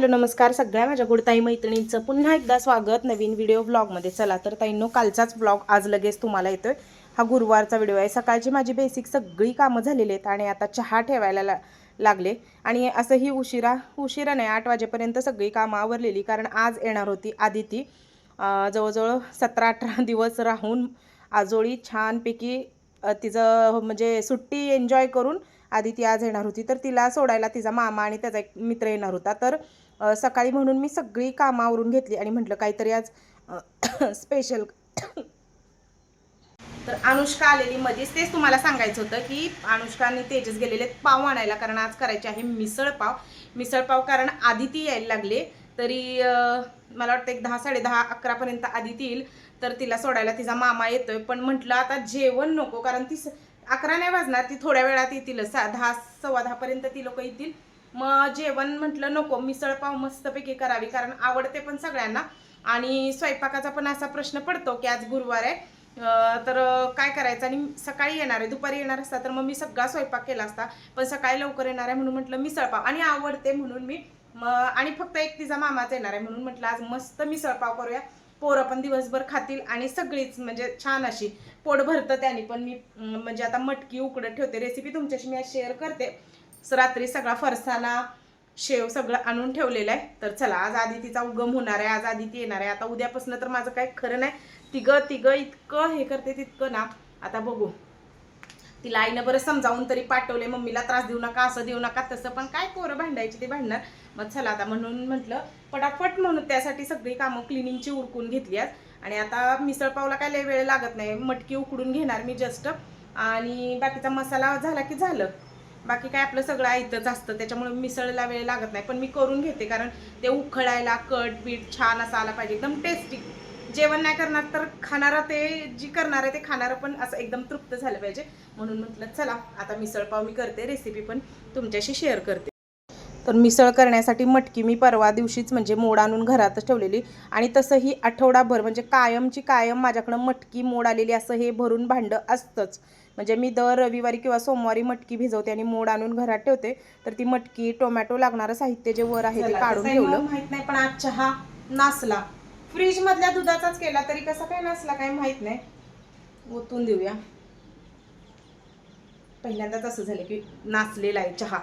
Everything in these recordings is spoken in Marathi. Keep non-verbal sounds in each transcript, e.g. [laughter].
हॅलो नमस्कार सगळ्या माझ्या गुडताई मैत्रिणींचं. पुन्हा एकदा स्वागत नवीन व्हिडिओ ब्लॉगमध्ये चला तर ताईंनो कालचाच ब्लॉग आज लगेच तुम्हाला येतोय. हा गुरुवारचा व्हिडिओ आहे. सकाळची माझी बेसिक सगळी कामं झालेली आहेत आणि आता चहा ठेवायला ला लागले. आणि असंही उशिरा उशिरा नाही आठ वाजेपर्यंत सगळी कामं आवरलेली. कारण आज येणार होती आदिती. जवळजवळ सतरा अठरा [laughs] दिवस राहून आजोळी छानपैकी तिचं म्हणजे सुट्टी एन्जॉय करून आधी ती आज येणार होती. तर तिला सोडायला तिचा मामा आणि त्याचा एक मित्र येणार होता. तर सकाळी म्हणून मी सगळी कामं आवरून घेतली आणि म्हटलं काहीतरी आज स्पेशल [coughs] [coughs] तर अनुष्का आलेली मध्येच तेच तुम्हाला सांगायचं होतं की अनुष्का आणि तेजस गेलेले पाव आणायला कारण आज करायचे आहे मिसळ पाव. मिसळ पाव कारण ती यायला लागले तरी मला वाटतं एक दहा साडे दहा अकरापर्यंत आदिती येईल. तर तिला सोडायला तिचा मामा येतोय. पण म्हटलं आता जेवण नको कारण ती स- अकरा नाही वाजणार ती थोड्या वेळात येतील सा दहा सव्वा दहापर्यंत ती लोक येतील. मग जेवण म्हटलं नको मिसळपाव मस्तपैकी करावी कारण आवडते पण सगळ्यांना. आणि स्वयंपाकाचा पण असा प्रश्न पडतो की आज गुरुवार आहे. तर काय करायचं? आणि सकाळी येणार आहे दुपारी येणार असता तर मग मी सगळा स्वयंपाक केला असता. पण सकाळी लवकर येणार आहे म्हणून म्हटलं मिसळपाव आणि आवडते म्हणून मी मग आणि फक्त एक तिचा मामाच येणार आहे म्हणून म्हटलं आज मस्त मिसळपाव करूया. पोरं पण दिवसभर खातील आणि सगळीच म्हणजे छान अशी पोट भरतं त्याने. पण मी म्हणजे आता मटकी उकडत ठेवते. रेसिपी तुमच्याशी मी आज शेअर करते. रात्री सगळा फरसाना शेव सगळं आणून ठेवलेलं आहे. तर चला आज आदितीचा उगम होणार आहे आज आदिती येणार आहे. आता उद्यापासून तर माझं काय खरं नाही. तिघं तिघं इतकं हे करते तितकं ना. आता बघू. तिला आईनं बरं समजावून तरी पाठवले मम्मीला त्रास देऊ नका असं देऊ नका तसं. पण काय पोरं भांडायची ते भांडणार? मग चला आता म्हणून म्हटलं पटापट म्हणून त्यासाठी सगळी कामं क्लिनिंगची उरकून घेतली आज आणि आता मिसळ पावला काय लय वेळ लागत नाही. मटकी उकडून घेणार मी जस्ट आणि बाकीचा मसाला झाला की झालं. बाकी काय आपलं सगळं आयतच असतं त्याच्यामुळे मिसळला वेळ लागत नाही. पण मी करून घेते कारण ते उखळायला कट बीट छान असा आला पाहिजे. एकदम टेस्टी जेवण नाही करणार तर खाणारा ते जी करणार आहे ते खाणारं पण असं एकदम तृप्त झालं पाहिजे. म्हणून म्हटलं चला आता मिसळपाव मी करते रेसिपी पण तुमच्याशी शेअर करते. तर मिसळ करण्यासाठी मटकी मी परवा दिवशीच म्हणजे मोड आणून घरातच ठेवलेली. आणि तसंही आठवडाभर म्हणजे कायमची कायम माझ्याकडं मटकी मोड आलेली असं हे भरून भांडं असतंच. म्हणजे मी दर रविवारी किंवा सोमवारी मटकी भिजवते आणि मोड आणून घरात ठेवते. तर ती मटकी टोमॅटो लागणारं साहित्य जे वर आहे ते काढून ठेवलं. माहीत नाही पण आज चहा नासला. फ्रीज मधल्या दुधाचाच केला तरी कसा काय नासला काय माहीत नाही. ओतून देऊया. पहिल्यांदाच असं झालं की नाचलेला आहे चहा.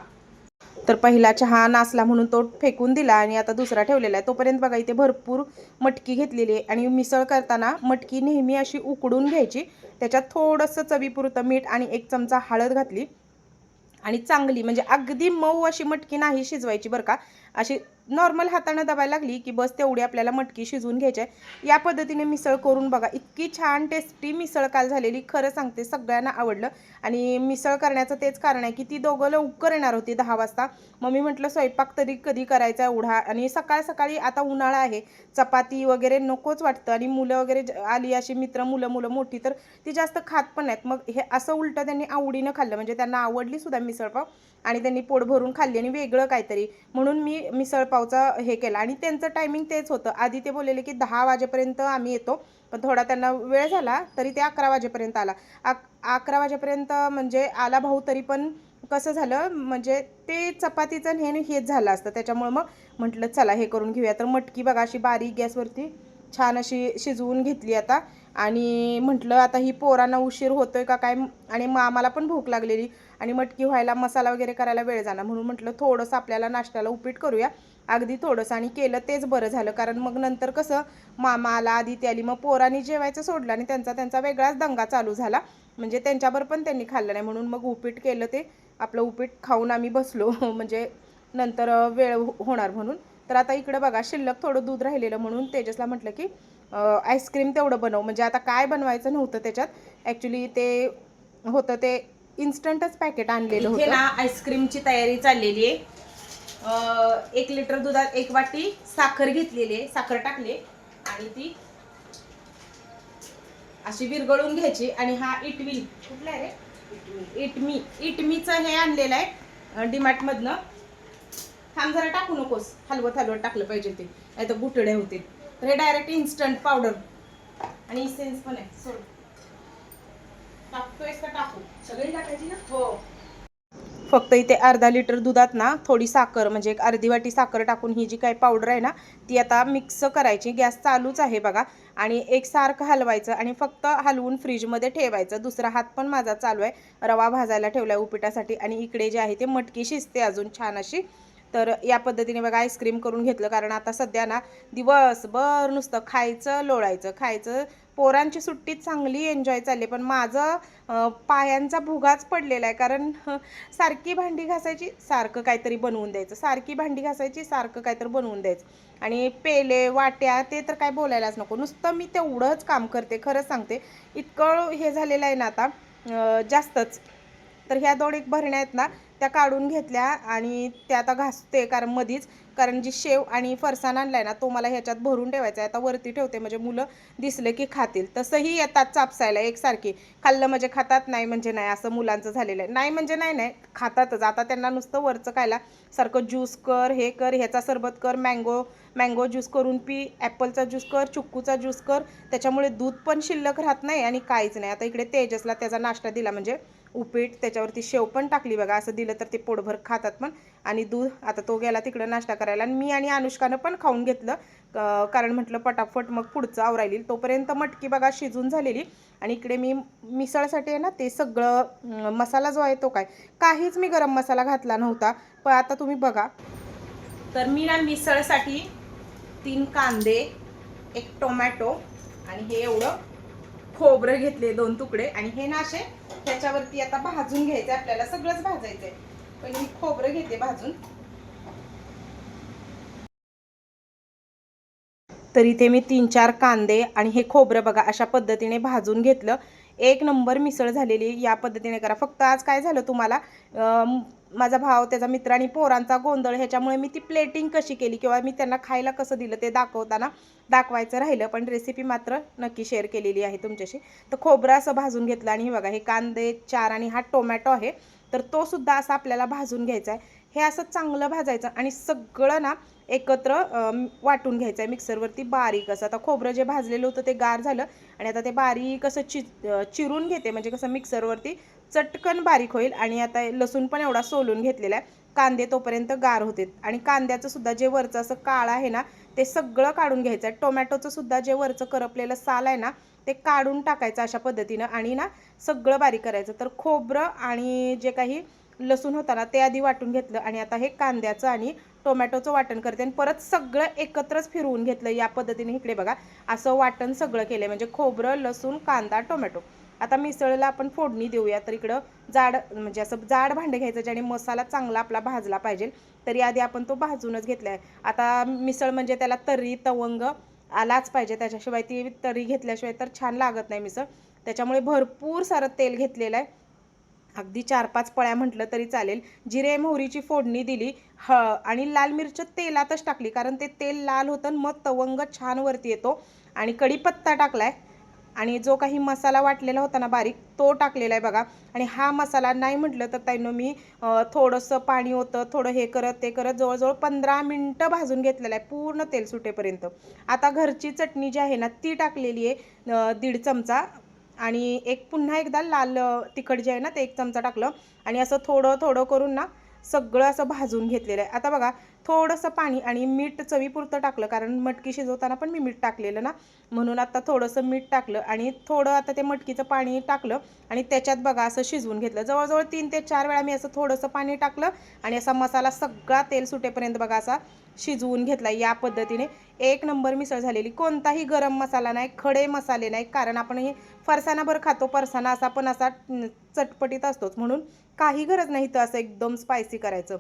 तर पहिला चहा नासला म्हणून तो फेकून दिला आणि आता दुसरा ठेवलेला आहे. तोपर्यंत बघा इथे भरपूर मटकी घेतलेली आहे. आणि मिसळ करताना मटकी नेहमी अशी उकडून घ्यायची. त्याच्यात थोडंसं चवीपुरतं मीठ आणि एक चमचा हळद घातली. आणि चांगली म्हणजे अगदी मऊ अशी मटकी नाही शिजवायची बरं का. अशी नॉर्मल हातानं दबायला लागली की बस तेवढी आपल्याला मटकी शिजवून घ्यायची आहे. या पद्धतीने मिसळ करून बघा इतकी छान टेस्टी मिसळ काल झालेली खरं सांगते सगळ्यांना आवडलं. आणि मिसळ करण्याचं तेच कारण आहे की ती दोघं लवकर येणार होती दहा वाजता. मग मी म्हटलं स्वयंपाक तरी कधी करायचा एवढा? आणि सकाळ सकाळी आता उन्हाळा आहे. चपाती वगैरे नकोच वाटतं आणि मुलं वगैरे ज- आली अशी मित्र मुलं मुलं मोठी तर ती जास्त खात पण नाहीत. मग हे असं उलटं त्यांनी आवडीनं खाल्लं. म्हणजे त्यांना आवडली सुद्धा मिसळपाव आणि त्यांनी पोट भरून खाल्ली आणि वेगळं काहीतरी. म्हणून मी मिसळपावचा हे केला. आणि त्यांचं टायमिंग तेच होतं. आधी ते बोललेले की दहा वाजेपर्यंत आम्ही येतो. पण थोडा त्यांना वेळ झाला तरी ते अकरा वाजेपर्यंत आला. अक अकरा वाजेपर्यंत म्हणजे आला भाऊ तरी पण कसं झालं? म्हणजे ते चपातीचं हे हेच झालं असतं. त्याच्यामुळं मग म्हटलं चला हे करून घेऊया. तर मटकी बघा अशी बारीक गॅसवरती छान अशी शिजवून घेतली आता. आणि म्हटलं आता ही पोरांना उशीर होतोय का काय? आणि मग आम्हाला पण भूक लागलेली. आणि मटकी व्हायला मसाला वगैरे करायला वेळ जाणार. म्हणून म्हटलं थोडंसं आपल्याला नाश्त्याला उपीट करूया. अगदी थोडंसं आणि केलं तेच बरं झालं. कारण मग नंतर कसं मामा आला आधी ते आली मग पोरांनी जेवायचं सोडलं आणि त्यांचा त्यांचा वेगळाच दंगा चालू झाला. म्हणजे त्यांच्यावर पण त्यांनी खाल्लं नाही. म्हणून मग उपीट केलं ते. आपलं उपीट खाऊन आम्ही बसलो. [laughs] म्हणजे नंतर वेळ हो, होणार म्हणून. तर आता इकडं बघा शिल्लक थोडं दूध राहिलेलं म्हणून तेजसला म्हटलं की आईस्क्रीम तेवढं बनव. म्हणजे आता काय बनवायचं नव्हतं त्याच्यात. ॲक्च्युली ते होतं ते इन्स्टंटच पॅकेट आणलेलं होतं ना आईस्क्रीमची तयारी चाललेली आहे. एक लिटर दुधात एक वाटी साखर घेतलेली आहे साखर टाकली आणि ती अशी विरघळून घ्यायची. आणि हा इटवी कुठला आहे रे? इटमी. इटमीचं हे आणलेलं आहे डीमार्ट मधनं थांब जरा टाकू नकोस. हलवत हलवत टाकलं पाहिजे ते. नाही तर गुटड्या होतील. तर हे डायरेक्ट इन्स्टंट पावडर आणि इसेन्स पण आहे. सोड. टाकतोयस का टाकू? सगळी टाकायची ना? हो. फक्त इथे अर्धा लिटर दुधात ना थोडी साखर म्हणजे एक अर्धी वाटी साखर टाकून ही जी काही पावडर आहे ना ती आता मिक्स करायची. गॅस चालूच आहे बघा. आणि एक सारखं हलवायचं आणि फक्त हलवून फ्रीजमध्ये ठेवायचं. दुसरा हात पण माझा चालू आहे. रवा भाजायला ठेवला आहे उपिटासाठी. आणि इकडे जे आहे ते मटकी शिजते अजून छान अशी. तर या पद्धतीने बघा आईस्क्रीम करून घेतलं. कारण आता सध्या ना दिवसभर नुसतं खायचं लोळायचं. खायचं पोरांची सुट्टी चांगली एन्जॉय चालली पण माझं पायांचा भुगाच पडलेला आहे. कारण हं, सारखी भांडी घासायची सारखं काहीतरी बनवून द्यायचं. सारखी भांडी घासायची सारखं काहीतरी बनवून द्यायचं. आणि पेले वाट्या ते तर काय बोलायलाच नको. नुसतं मी तेवढंच काम करते खरंच सांगते. इतकं हे झालेलं आहे ना आता जास्तच. तर ह्या दोन एक भरण्या आहेत ना त्या काढून घेतल्या आणि त्या आता घासते कारण मधीच. कारण जी शेव आणि फरसाण आणलाय ना तो मला ह्याच्यात भरून ठेवायचा आहे. आता वरती ठेवते म्हणजे मुलं दिसले की खातील. तसंही येतात चापसायला एकसारखी. खाल्लं म्हणजे खातात नाही म्हणजे नाही असं मुलांचं झालेलं आहे. नाही म्हणजे नाही नाही खातातच. आता त्यांना नुसतं वरचं खायला सारखं ज्यूस कर हे कर ह्याचा सरबत कर मँगो मँगो ज्यूस करून पी ॲपलचा ज्यूस कर चिक्कूचा ज्यूस कर. त्याच्यामुळे दूध पण शिल्लक राहत नाही आणि काहीच नाही. आता इकडे तेजसला त्याचा नाश्ता दिला म्हणजे उपीट त्याच्यावरती शेव पण टाकली बघा असं दिलं तर ते पोटभर खातात पण. आणि दूध आता तो गेला तिकडं नाश्ता करायला आणि मी आणि अनुष्कानं पण खाऊन घेतलं. क- कारण म्हटलं पटापट मग पुढचं आवरायली तोपर्यंत मटकी बघा शिजून झालेली. आणि इकडे मी मिसळसाठी आहे ना ते सगळं मसाला जो आहे तो काय? काहीच मी गरम मसाला घातला नव्हता. पण आता तुम्ही बघा. तर मी ना मिसळसाठी तीन कांदे एक टोमॅटो आणि हे एवढं खोबरं घेतले दोन तुकडे. आणि हे ना असे त्याच्यावरती आता भाजून घ्यायचं आपल्याला सगळंच भाजायचंय. पण मी खोबरं घेते भाजून. तर इथे मी तीन चार कांदे आणि हे खोबरं बघा अशा पद्धतीने भाजून घेतलं. एक नंबर मिसळ झालेली या पद्धतीने करा. फक्त आज काय झालं तुम्हाला? माझा भाव त्याचा मित्र आणि पोरांचा गोंधळ ह्याच्यामुळे मी ती प्लेटिंग कशी केली किंवा मी त्यांना खायला कसं दिलं ते दाखवताना दाखवायचं राहिलं. पण रेसिपी मात्र नक्की शेअर केलेली आहे तुमच्याशी. तर खोबरं असं भाजून घेतलं आणि हे बघा हे कांदे चार आणि हा टोमॅटो आहे. तर तो सुद्धा असा आपल्याला भाजून घ्यायचा आहे. हे असं चांगलं भाजायचं आणि सगळं ना एकत्र वाटून घ्यायचं आहे मिक्सरवरती बारीक असं. आता खोबरं जे भाजलेलं होतं ते गार झालं आणि आता ते बारीक असं चि चिरून घेते. म्हणजे कसं मिक्सरवरती चटकन बारीक होईल आणि आता लसूण पण एवढा सोलून घेतलेला आहे. कांदे तोपर्यंत गार होते. आणि कांद्याचं सुद्धा जे वरचं असं काळं आहे ना ते सगळं काढून घ्यायचं आहे टोमॅटोचं सुद्धा जे वरचं करपलेलं साल आहे ना ते काढून टाकायचं अशा पद्धतीनं आणि ना सगळं बारीक करायचं. तर खोबरं आणि जे काही लसूण होता ना ते आधी वाटून घेतलं आणि आता हे कांद्याचं आणि टोमॅटोचं वाटण करते आणि परत सगळं एकत्रच फिरवून घेतलं या पद्धतीने इकडे बघा. असं वाटण सगळं केलं म्हणजे खोबरं लसूण कांदा टोमॅटो. आता मिसळला आपण फोडणी देऊया. तर इकडं जाड म्हणजे असं जाड भांडे घ्यायचं ज्याने मसाला चांगला आपला भाजला पाहिजे. तरी आधी आपण तो भाजूनच घेतला आहे आता मिसळ म्हणजे त्याला तर्री तवंग आलाच पाहिजे त्याच्याशिवाय. ती तरी घेतल्याशिवाय तर छान लागत नाही मिसळ. त्याच्यामुळे भरपूर सारं तेल घेतलेलं आहे. अगदी चार पाच पळ्या म्हटलं तरी चालेल. जिरे मोहरीची फोडणी दिली ह आणि लाल मिरच्या तेलातच टाकली कारण ते तेल लाल होतं आणि मग तवंग छान वरती येतो. आणि कढीपत्ता टाकलाय आणि जो काही मसाला वाटलेला होता ना बारीक तो टाकलेला आहे बघा. आणि हा मसाला नाही म्हटलं तर त्यानं मी थोडंसं पाणी होतं थोडं हे करत ते करत जवळजवळ पंधरा मिनटं भाजून घेतलेलं आहे पूर्ण तेल सुटेपर्यंत. आता घरची चटणी जी आहे ना ती टाकलेली आहे दीड चमचा. आणि एक पुन्हा एकदा लाल तिखट जे आहे ना ते एक चमचा टाकलं आणि असं थोडं थोडं करून ना सगळं असं भाजून घेतलेलं आहे. आता बघा थोडंसं पाणी आणि मीठ चवीपुरतं टाकलं कारण मटकी शिजवताना पण मी मीठ टाकलेलं ना म्हणून आता थोडंसं मीठ टाकलं आणि थोडं आता ते मटकीचं पाणी टाकलं आणि त्याच्यात बघा असं शिजवून घेतलं. जवळजवळ तीन ते चार वेळा मी असं थोडंसं पाणी टाकलं आणि असा मसाला सगळा तेल सुटेपर्यंत बघा असा शिजवून घेतला या पद्धतीने. एक नंबर मिसळ झालेली. कोणताही गरम मसाला नाही खडे मसाले नाही. कारण आपण हे फरसाणाभर खातो फरसाणा असा पण असा चटपटीत असतोच. म्हणून काही गरज नाही तर असं एकदम स्पायसी करायचं.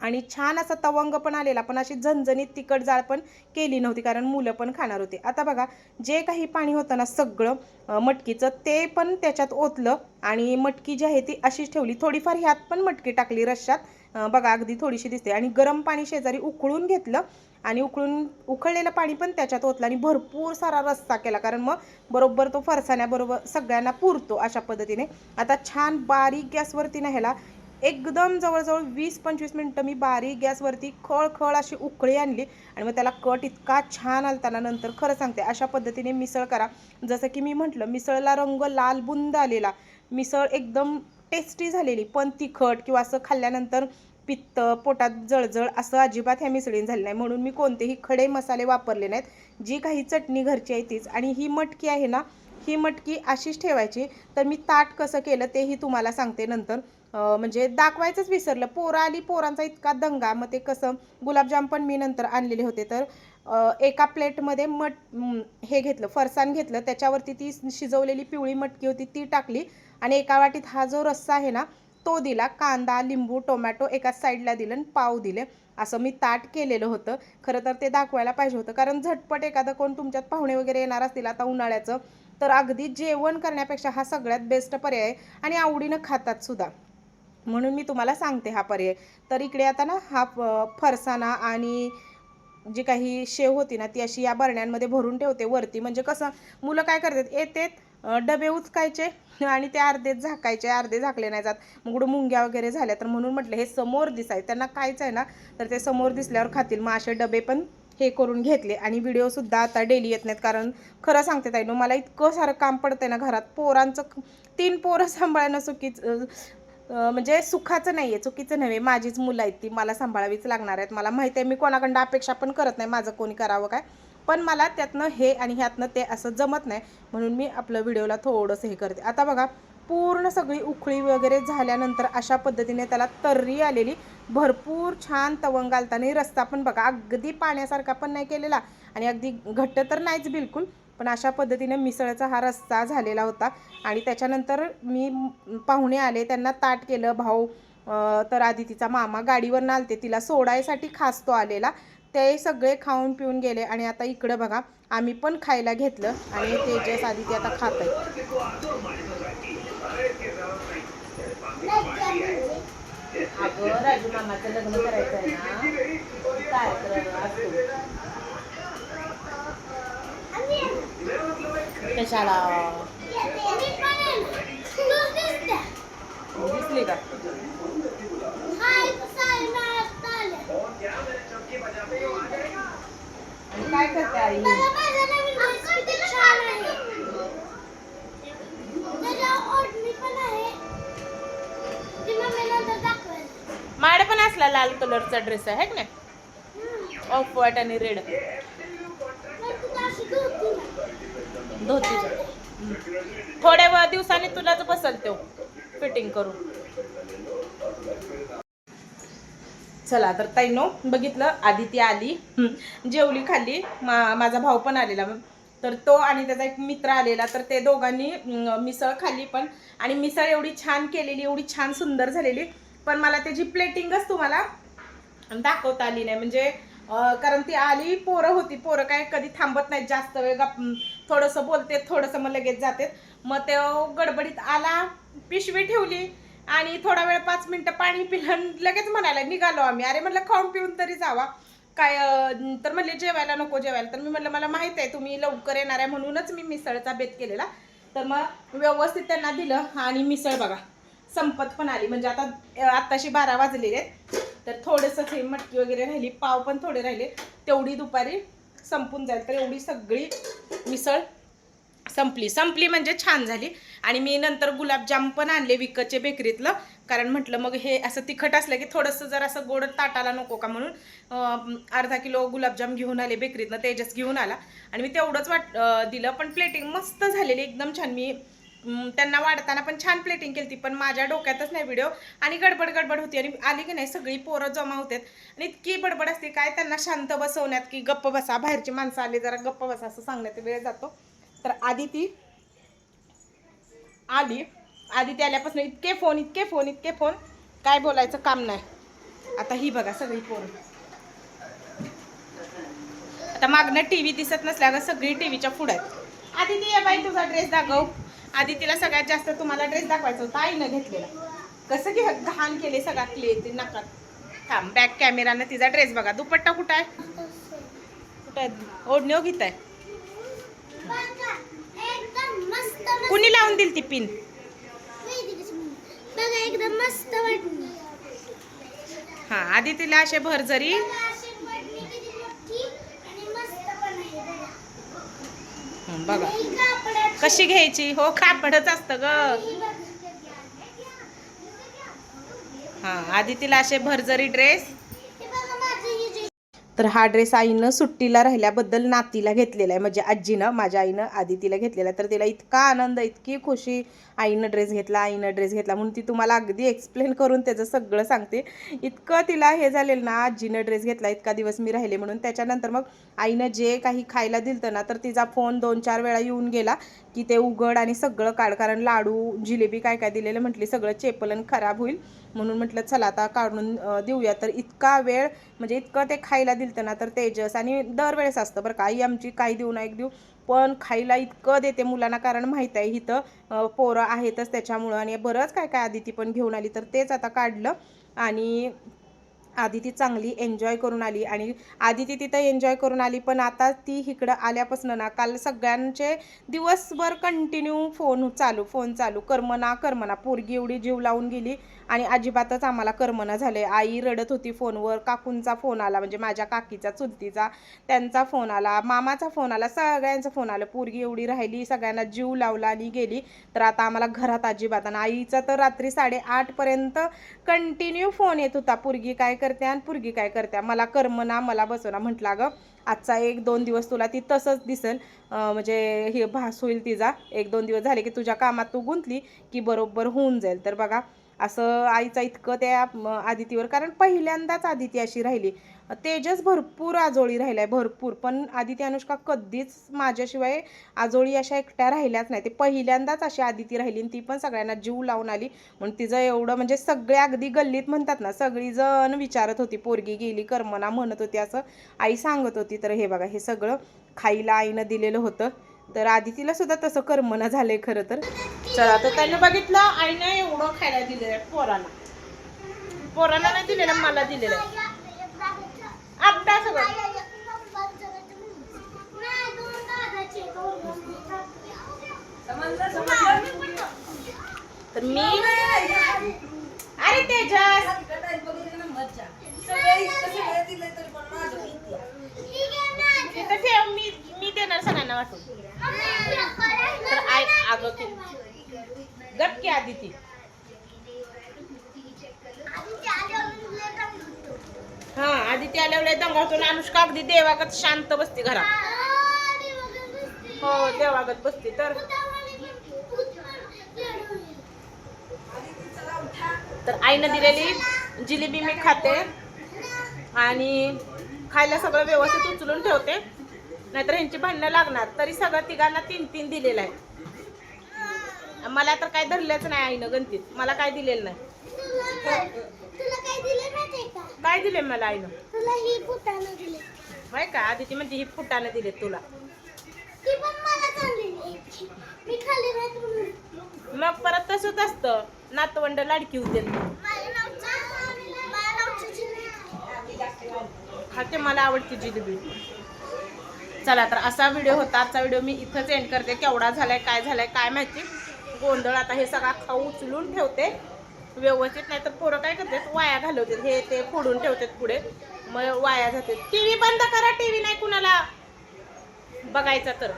आणि छान असा तवंग पण आलेला पण अशी झणझणीत तिखट जाळ पण केली नव्हती कारण मुलं पण खाणार होते. आता बघा जे काही पाणी होतं ना सगळं मटकीचं ते पण त्याच्यात ओतलं आणि मटकी जी आहे ती अशीच ठेवली. थोडीफार ह्यात पण मटकी टाकली रश्शात बघा अगदी थोडीशी दिसते. आणि गरम पाणी शेजारी उकळून घेतलं आणि उकळून उकळलेलं पाणी पण त्याच्यात ओतलं आणि भरपूर सारा रस्सा केला. कारण मग बरोबर तो फरसाण्याबरोबर सगळ्यांना पुरतो अशा पद्धतीने. आता छान बारीक गॅसवरती ना ह्याला एकदम जवळजवळ वीस पंचवीस मिनटं मी बारीक गॅसवरती खळखळ अशी उकळी आणली आणि मग त्याला कट इतका छान आलताना नंतर खरं सांगते अशा पद्धतीने मिसळ करा. जसं की मी म्हटलं मिसळला रंग लाल बुंद आलेला. मिसळ एकदम टेस्टी झालेली. पण तिखट किंवा असं खाल्ल्यानंतर पित्त पोटात जळजळ असं अजिबात ह्या मिसळीन झाली नाही. म्हणून मी कोणतेही खडे मसाले वापरले नाहीत. जी काही चटणी घरची आहे तीच. आणि ही मटकी आहे ना ही मटकी अशीच ठेवायची. तर मी ताट कसं केलं तेही तुम्हाला सांगते नंतर. म्हणजे दाखवायचंच विसरलं. पोरं आली पोरांचा इतका दंगा. मग ते कसं गुलाबजाम पण मी नंतर आणलेले होते. तर एका प्लेटमध्ये मट हे घेतलं फरसाण घेतलं त्याच्यावरती ती शिजवलेली पिवळी मटकी होती ती टाकली आणि एका वाटीत हा जो रस्सा आहे ना तो दिला कांदा लिंबू टोमॅटो एकाच साईडला दिलं आणि पाव दिले. असं मी ताट केलेलं होतं. खरं तर ते दाखवायला पाहिजे होतं कारण झटपट एखादं कोण तुमच्यात पाहुणे वगैरे येणार असतील आता उन्हाळ्याचं तर अगदी जेवण करण्यापेक्षा हा सगळ्यात बेस्ट पर्याय आहे आणि आवडीनं खातात सुद्धा. म्हणून मी तुम्हाला सांगते हा पर्याय. तर इकडे आता ना हा फरसाना फरसाणा आणि जी काही शेव होती ना ती अशी या बरण्यांमध्ये भरून ठेवते वरती. म्हणजे कसं मुलं काय करतात येतेत डबे उचकायचे आणि ते अर्धे झाकायचे अर्धे झाकले नाही जात. मग मुंग्या वगैरे झाल्या तर म्हणून म्हटलं हे समोर दिसाय. त्यांना कायच आहे ना तर ते समोर दिसल्यावर खातील. मग असे डबे पण हे करून घेतले. आणि व्हिडिओसुद्धा आता डेली येत नाहीत. कारण खरं सांगते ताईनो मला इतकं सारं काम पडतंय ना घरात. पोरांचं तीन पोरं सांभाळणं चुकीच म्हणजे सुखाचं नाही आहे चुकीचं नव्हे माझीच मुलं आहेत ती मला सांभाळावीच लागणार आहेत. मला माहिती आहे मी कोणाकडं अपेक्षा पण करत नाही माझं कोणी करावं काय. पण मला त्यातनं हे आणि ह्यातनं ते असं जमत नाही म्हणून मी आपलं व्हिडिओला थोडंसं हे करते. आता बघा पूर्ण सगळी उखळी वगैरे झाल्यानंतर अशा पद्धतीने त्याला तर्री आलेली. भरपूर छान तवंग घालताना रस्ता पण बघा अगदी पाण्यासारखा पण नाही केलेला आणि अगदी घट्ट तर नाहीच बिलकुल. पण अशा पद्धतीने मिसळचा हा रस्ता झालेला होता. आणि त्याच्यानंतर मी पाहुणे आले त्यांना ताट केलं भाऊ तर आधी तिचा मामा गाडीवर आलते तिला सोडायसाठी खास तो आलेला. ते सगळे खाऊन पिऊन गेले आणि आता इकडं बघा आम्ही पण खायला घेतलं आणि तेजस आधी ते आता खात आहे अगं राजू मामाचं लग्न करायचं आहे ना. काय असतो कशाला? दिसली का? काय करते आई? माझ्याकडे पण असला लाल कलरचा ड्रेस आहे की नाही? ऑफ व्हाईट आणि रेड धोतीचा थोड्या वेळा दिवसांनी तुलाच बसल तो फिटिंग करून. चला तर ताईनो बघितलं आधी ती आली जेवली खाल्ली मा माझा भाऊ पण आलेला. तर तो आणि त्याचा एक मित्र आलेला तर ते दोघांनी मिसळ खाल्ली पण. आणि मिसळ एवढी छान केलेली एवढी छान सुंदर झालेली. पण मला त्याची प्लेटिंगच तुम्हाला दाखवता आली नाही. म्हणजे कारण ती आली पोरं होती पोरं काय कधी थांबत नाहीत जास्त वेळ गप थोडंसं बोलते थोडंसं मग लगेच जाते मग ते गडबडीत आला पिशवी ठेवली आणि थोडा वेळ पाच मिनटं पाणी पिलं लगेच म्हणायला निघालो आम्ही. अरे म्हटलं खाऊन पिऊन तरी जावा. काय तर म्हणले जेवायला नको जेवायला. तर मी म्हटलं मला माहीत आहे तुम्ही लवकर येणार आहे म्हणूनच मी मिसळचा बेत केलेला. तर मग व्यवस्थित त्यांना दिलं आणि मिसळ बघा संपत पण आली. म्हणजे आता आत्ताशी बारा वाजलेले आहेत. तर थोडंसं हे मटकी वगैरे राहिली पाव पण थोडे राहिले तेवढी दुपारी संपून जाईल. तर एवढी सगळी मिसळ संपली. संपली म्हणजे छान झाली. आणि मी नंतर गुलाबजाम पण आणले विकतचे बेकरीतलं. कारण म्हटलं मग हे असं तिखट असलं की थोडंसं जर असं गोड ताटाला नको का म्हणून अर्धा किलो गुलाबजाम घेऊन आले बेकरीतनं तेजस घेऊन आला. आणि मी तेवढंच वाट दिलं. पण प्लेटिंग मस्त झालेली एकदम छान. मी त्यांना वाढताना पण छान प्लेटिंग केली ती पण माझ्या डोक्यातच नाही व्हिडिओ आणि गडबड गडबड होती आणि आली की नाही सगळी पोरं जमा होतात. आणि इतकी बडबड असते काय त्यांना शांत बसवण्यात की गप्प बसा बाहेरची माणसं आली जरा गप्प बसा असं सांगण्यात वेळ जातो. तर आधी ती आली. आधी ती आल्यापासून इतके फोन इतके फोन इतके फोन काय बोलायचं काम नाही. आता ही बघा सगळी फोन आता मागणं टीव्ही दिसत नसल्या सगळी टी व्हीच्या पुढे आहेत. आधी ती ये बाई तुझा ड्रेस दाखव. आधी तिला सगळ्यात जास्त तुम्हाला ड्रेस दाखवायचा होता आईनं घेतलेला. कसं की घाण केले सगळा क्ले ते नकात थांब बॅक कॅमेरानं तिचा ड्रेस बघा. दुपट्टा कुठं आहे? कुठं आहे? ओढणी घेत आहे. कुणी लावून दिली ती पिन बघा एकदम मस्त वाटली. हा आधी तिला असे भरजरी बघा. कशी घ्यायची? हो कापडच असतं ग. हा आधी तिला असे भरजरी ड्रेस तर हा ड्रेस आईनं सुट्टीला राहिल्याबद्दल नातीला घेतलेला आहे. म्हणजे आजीनं माझ्या आईनं आधी तिला घेतलेला आहे. तर तिला इतका आनंद इतकी खुशी आईनं ड्रेस घेतला आईनं ड्रेस घेतला म्हणून ती तुम्हाला अगदी एक्सप्लेन करून त्याचं सगळं सांगते. इतकं तिला हे झालेलं ना आजीनं ड्रेस घेतला इतका दिवस मी राहिले म्हणून. त्याच्यानंतर मग आईनं जे काही खायला दिलं ना तर तिचा फोन दोन चार वेळा येऊन गेला की ते उघड आणि सगळं काढ. कारण लाडू जिलेबी काय काय दिलेलं म्हटली सगळं चेपलन खराब होईल. म्हणून म्हटलं चला आता काढून देऊया. तर इतका वेळ म्हणजे इतकं ते खायला दिलं ना तर तेजस आणि दरवेळेस असतं बरं का आई आमची काही देऊ ना एक देऊ. पण खायला इतकं देते मुलांना कारण माहीत आहे इथं पोरं आहेतच त्याच्यामुळं आणि बरंच काय काय आधी ती पण घेऊन आली तर तेच आता काढलं आणि आधी ती चांगली एन्जॉय करून आली आणि आधी ती तिथं एन्जॉय करून आली पण आता ती इकडं आल्यापासून ना काल सगळ्यांचे दिवसभर कंटिन्यू फोन चालू फोन चालू करमना करमना पोरगी एवढी जीव लावून गेली आणि अजिबातच आम्हाला करमना झाले. आई रडत होती फोनवर काकूंचा फोन आला म्हणजे माझ्या काकीचा चुलतीचा त्यांचा फोन आला मामाचा फोन आला सगळ्यांचा फोन आला. पोरगी एवढी राहिली सगळ्यांना जीव लावला आणि गेली. तर आता आम्हाला घरात अजिबात आणि आईचा तर रात्री साडेआठपर्यंत कंटिन्यू फोन येत होता. पोरगी काय करते आणि पोरगी काय करते? मला करमना मला बसवना म्हटलं अगं आजचा एक दोन दिवस तुला ती तसंच दिसेल. म्हणजे हे भास होईल तिचा. एक दोन दिवस झाले की तुझ्या कामात तू गुंतली की बरोबर होऊन जाईल. तर बघा असं आईचा इतकं त्या आदितीवर. कारण पहिल्यांदाच आदिती अशी राहिली. तेजस भरपूर आजोळी राहिलाय भरपूर. पण आदिती अनुष्का कधीच माझ्याशिवाय आजोळी अशा एकट्या राहिल्याच नाही. ते पहिल्यांदाच अशी आदिती राहिली आणि ती पण सगळ्यांना जीव लावून आली. म्हणून तिचं एवढं म्हणजे सगळे अगदी गल्लीत म्हणतात ना सगळीजण विचारत होती पोरगी गेली कर्मना म्हणत होती असं. आई सांगत होती तर हे बघा हे सगळं खायला आईनं दिलेलं होतं. तर आदितीला सुद्धा तसं कर्मना झालंय खरं तर. चला तर त्याने बघितलं आईनं एवढं खायला दिलेलं आहे पोराला पोराला नाही दिलेलं मला दिलेलं आहे. आपटा सगळं तर मी अरे तेजस! तिथं ठेव मी मी देणार सगळ्यांना वाटून? तर आई अगं की गप की आदिती. हा आदिती आल्यावर लय अनुष्का अगदी देवागत शांत बसते घरात. हो देवागत बसते. तर तर आईनं दिलेली जिलेबी मी खाते. आणि खायला सगळं व्यवस्थित उचलून ठेवते. नाहीतर ह्यांची भांडणं लागणार. तरी सगळं तिघांना तीन तीन दिलेलं आहे. मला तर काय धरलंच नाही आईनं गणतीत. मला काय दिलेलं नाही. काय दिले मला आईनं? ही माहिती का? आधी ती म्हणजे ही फुटानं दिले तुला. ती मग परत तसंच असतं. नातवंड लाडकी होते जिल्हा खाते मला आवडती जिलेबी. चला तर असा व्हिडिओ होता. आजचा व्हिडिओ मी इथंच एंड करते. केवढा झालाय काय झालाय काय माहिती. गोंधळ आता हे सगळा खाऊ उचलून ठेवते. व्यवस्थित नाही तर पोरं काय करतात वाया घालवतात. हे ते फोडून ठेवतात पुढे. मग वाया जातात. टी व्ही बंद करा टी व्ही नाही कुणाला बघायचा तर.